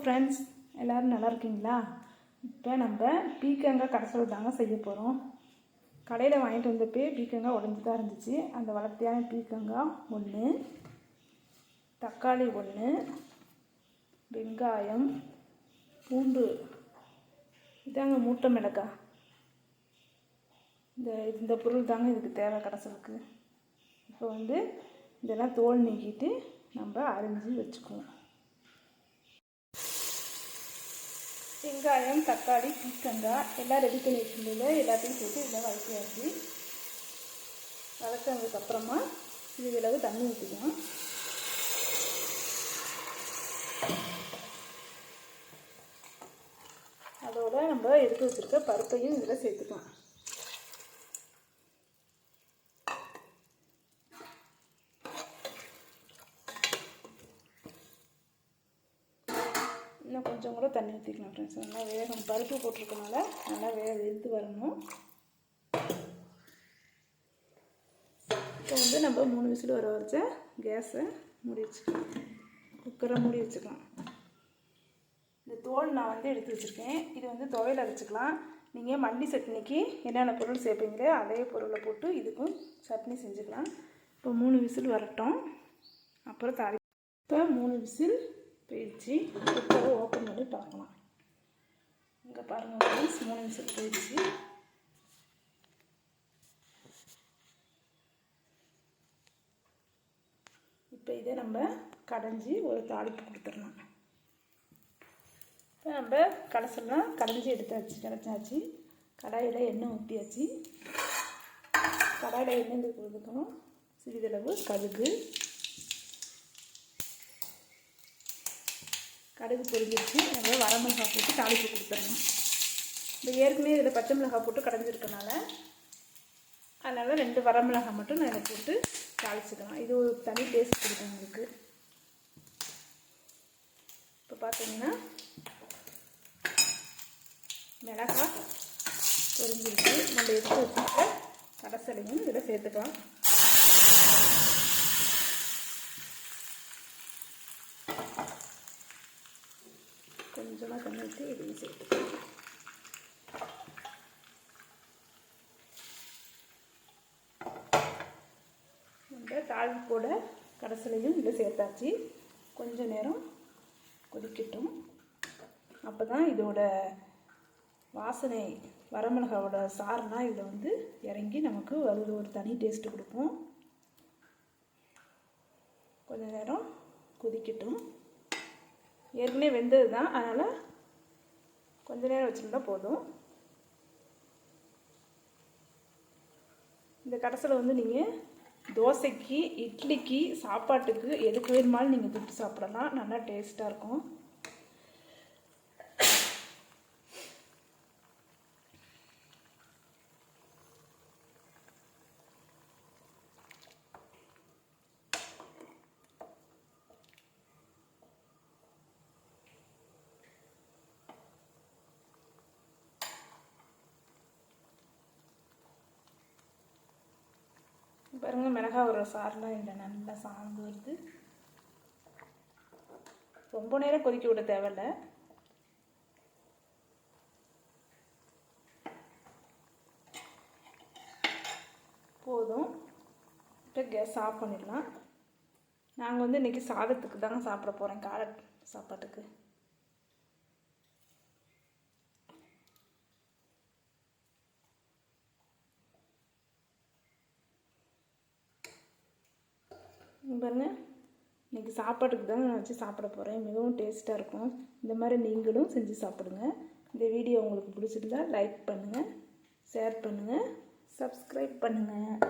Friends எல்லோரும் நல்லா இருக்கீங்களா? இப்போ நம்ம பீக்கங்காய் கடைசல் தாங்க செய்ய போகிறோம் கடையில் வாங்கிட்டு வந்தப்பே பீக்கங்காய் உடஞ்சி தான் இருந்துச்சு. அந்த வளர்த்தியான பீக்கங்காய் ஒன்று தக்காளி ஒன்று வெங்காயம் பூண்டு. இதாங்க மூட்டை மிளகாய் இந்த இந்த பொருள் தாங்க இதுக்கு தேவை கடைசலுக்கு இப்போ வந்து இதெல்லாம் தோல் நீக்கிட்டு நம்ம அரிஞ்சு வச்சுக்குவோம். வெங்காயம் தக்காளி பீக்கங்காய் எல்லாம் ரெடி பண்ணி வச்சுருந்தது எல்லாத்தையும் போட்டு இதெல்லாம் வதக்கியாச்சு. வதக்கினதுக்கப்புறமா இது விலகு தண்ணி ஊற்றிக்கலாம் அதோட நம்ம எடுத்து வச்சுருக்க பருப்பையும் இதில் சேர்த்துக்கலாம். இன்னும் கொஞ்சம் கூட தண்ணி ஊற்றிக்கலாம் ஃப்ரெண்ட்ஸ் நல்லா வேகம் பருப்பு போட்டிருக்கனால நல்லா வேக வெந்து வரணும். இப்போ வந்து நம்ம மூணு விசில் வர வரைச்ச கேஸை மூடி வச்சுக்கலாம். குக்கரை மூடி வச்சுக்கலாம். இந்த தோல் நான் வந்து எடுத்து வச்சுருக்கேன். இது வந்து துவையில் அரைச்சிக்கலாம். நீங்கள் மல்லி சட்னிக்கு என்னென்ன பொருள் சேர்ப்பீங்களோ அதே பொருளை போட்டு இதுக்கும் சட்னி செஞ்சுக்கலாம். இப்போ மூணு விசில் வரட்டும். அப்புறம் தாளி இப்போ மூணு விசில் போயிடுச்சு. குக்கரை ஓப்பன் பண்ணி பார்க்கலாம். இங்கே பாருங்கள் ஃப்ரெண்ட்ஸ் மூணு நிமிஷம் போயிடுச்சு. இப்போ இதை நம்ம கடைஞ்சி ஒரு தாளிப்பு கொடுத்துடலாம். இப்போ நம்ம கடைசெல்லாம் கடைஞ்சி எடுத்தாச்சு கடைச்சாச்சு. கடாயில் எண்ணெய் ஊற்றியாச்சு கடாயில் எண்ணெய் கொடுத்துக்கணும் சிறிதளவு கடுகு கடுகு பொரிஞ்சிருச்சு. நம்ம வரமிளகாய் போட்டு தாளிப்பு கொடுத்துடணும். இப்போ ஏற்கனவே இதில் பச்சை மிளகாய் போட்டு கடைஞ்சிருக்கனால அதனால் ரெண்டு வரமிளகாய் மட்டும் நான் இதை போட்டு தாளிச்சுக்கலாம். இது ஒரு தனி டேஸ்ட் கொடுக்கும் உங்களுக்கு. இப்போ பார்த்தீங்கன்னா மிளகாய் பொரிஞ்சிருச்சு நம்ம எடுத்து வச்சுருக்க கடைசலையும் இதில் சேர்த்துக்கலாம். கொஞ்சமாக தண்ணி ஊற்றி இதையும் சேர்த்துக்கலாம் நம்ம தாளிப்போட கடைசிலையும் இதை சேர்த்தாச்சு. கொஞ்ச நேரம் கொதிக்கட்டும். அப்போ தான் இதோட வாசனை வரமிளகாவோட சாறுலாம் இதில் வந்து இறங்கி நமக்கு அது ஒரு தனி டேஸ்ட்டு கொடுக்கும். கொஞ்ச நேரம் கொதிக்கட்டும். ஏற்கனவே வெந்தது தான் அதனால் கொஞ்ச நேரம் வச்சுருந்தா போதும். இந்த கடைசியில் வந்து நீங்கள் தோசைக்கு இட்லிக்கு சாப்பாட்டுக்கு எதுக்கு வேணுமாலும் நீங்கள் தொட்டு சாப்பிடலாம். நல்லா டேஸ்ட்டாக இருக்கும். பாருங்கள் மிளகா ஒரு சாரெலாம் இல்லை நல்லா சாந்து வருது. ரொம்ப நேரம் கொதிக்க விட தேவையில்ல. போதும். இப்போ கேஸ் ஆஃப் பண்ணிடலாம். நாங்கள் வந்து இன்றைக்கி சாதத்துக்கு தாங்க சாப்பிட போகிறேன் காலை சாப்பாட்டுக்கு. பாருங்கள் இன்றைக்கி சாப்பாட்டுக்கு தாங்க நான் வச்சு சாப்பிட போகிறேன் மிகவும் டேஸ்ட்டாக இருக்கும். இந்த மாதிரி நீங்களும் செஞ்சு சாப்பிடுங்க. இந்த வீடியோ உங்களுக்கு பிடிச்சிருந்தா லைக் பண்ணுங்கள் ஷேர் பண்ணுங்கள் சப்ஸ்கிரைப் பண்ணுங்கள்